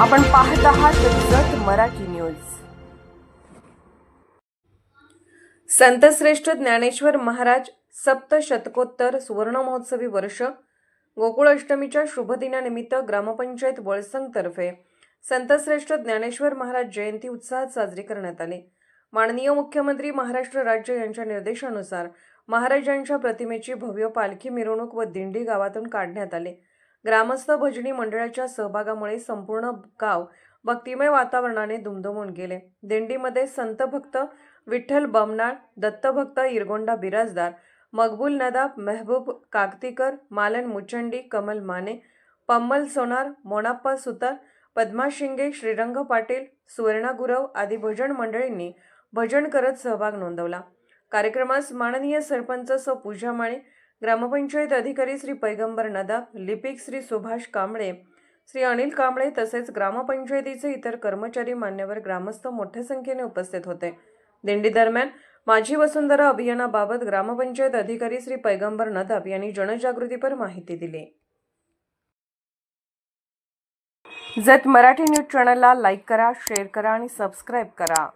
आपण पाहत आहात जत मराठी न्यूज. संतश्रेष्ठ ज्ञानेश्वर महाराज सप्तशतकोत्तर सुवर्ण महोत्सवी वर्ष गोकुळाष्टमीच्या शुभदिनानिमित्त ग्रामपंचायत वळसंगतर्फे संतश्रेष्ठ ज्ञानेश्वर महाराज जयंती उत्साहात साजरी करण्यात आली. माननीय मुख्यमंत्री महाराष्ट्र राज्य यांच्या निर्देशानुसार महाराजांच्या प्रतिमेची भव्य पालखी मिरवणूक व दिंडी गावातून काढण्यात आली. ग्रामस्थ भजनी मंडळाच्या सहभागामुळे संपूर्ण गाव भक्तिमय वातावरणाने दुमदुमून गेले. दिंडीमध्ये संत भक्त विठ्ठल बमनाळ दत्तभक्त इरगोंडा बिराजदार मकबूल नदाब मेहबूब काकतीकर मालन मुचंडी कमल माने पम्मल सोनार मोनाप्पा सुतार पद्मा शिंगे श्रीरंग पाटील सुवर्णा गुरव आदी भजन मंडळींनी भजन करत सहभाग नोंदवला. कार्यक्रमास माननीय सरपंच सौ. पूजा माळी ग्रामपंचायत अधिकारी श्री पैगंबर नदाब लिपिक श्री सुभाष कांबळे श्री अनिल कांबळे तसेच ग्रामपंचायतीचे इतर कर्मचारी मान्यवर ग्रामस्थ मोठ्या संख्येने उपस्थित होते. दिंडी दरम्यान माझी वसुंधरा अभियानाबाबत ग्रामपंचायत अधिकारी श्री पैगंबर नदाब यांनी जनजागृतीपर माहिती दिली. जत मराठी न्यूज चॅनलला लाईक करा शेअर करा आणि सबस्क्राईब करा.